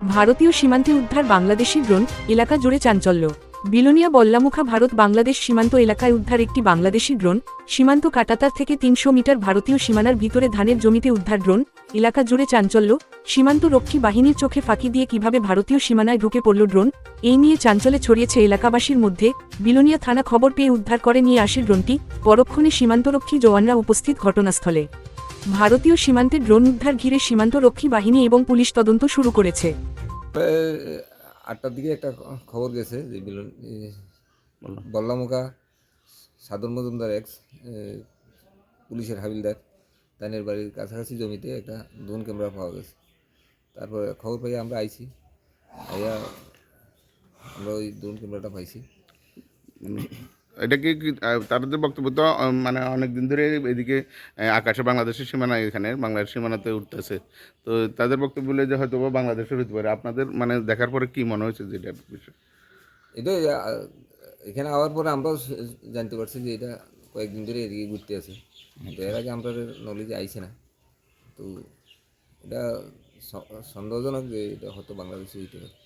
ভারতীয় সীমান্তে উদ্ধার বাংলাদেশি ড্রোন, এলাকা জুড়ে চাঞ্চল্য। বিলোনিয়া বল্লামুখা ভারত বাংলাদেশ সীমান্ত এলাকায় উদ্ধার একটি বাংলাদেশি ড্রোন, সীমান্ত কাটাতার থেকে তিনশো মিটার ভারতীয় সীমানার ভিতরে ধানের জমিতে উদ্ধার ড্রোন, এলাকা জুড়ে চাঞ্চল্য, সীমান্ত রক্ষী বাহিনীর চোখে ফাঁকি দিয়ে কীভাবে ভারতীয় সীমানায় ঢুকে পড়ল ড্রোন, এই নিয়ে চাঞ্চলে ছড়িয়েছে এলাকাবাসীর মধ্যে, বিলোনিয়া থানা খবর পেয়ে উদ্ধার করে নিয়ে আসে ড্রোনটি, পরক্ষণে সীমান্তরক্ষী জওয়ানরা উপস্থিত ঘটনাস্থলে। ভারতীয় সীমান্তে ড্রোন উদ্ধার ঘিরে সীমান্ত রক্ষী বাহিনী এবং পুলিশ তদন্ত শুরু করেছে। আটটার দিকে একটা খবর গেছে যে বল্লামুখা সাদর মজুমদার এক্স পুলিশের হাবিলদার তানের বাড়ির কাছাকাছি জমিতে একটা ড্রোন ক্যামেরা পাওয়া গেছে। তারপরে খবর পাই আমরা আইছি আইয়া আমরা ওই ড্রোন ক্যামেরাটা পাইছি। এটা কি তাদের বক্তব্য তো মানে অনেক দিন ধরে এদিকে আকাশে বাংলাদেশের সীমানা এখানে বাংলাদেশ সীমানাতে উঠতেছে। তো তাদের বক্তব্য বলে যে হয়তো বাংলাদেশের হতে পারে। আপনাদের মানে দেখার পরে কি মনে হয়েছে যে এটার বিষয়? এটা এখানে আওয়ার পরে আমরাও জানতে পারছি যে এটা কয়েকদিন ধরে এদিকে ঘুরতে আছে। তো এর আগে আমরা নলেজে আইছে না। তো এটা সন্দেহজনক যে এটা হয়তো বাংলাদেশে হইতে পারে।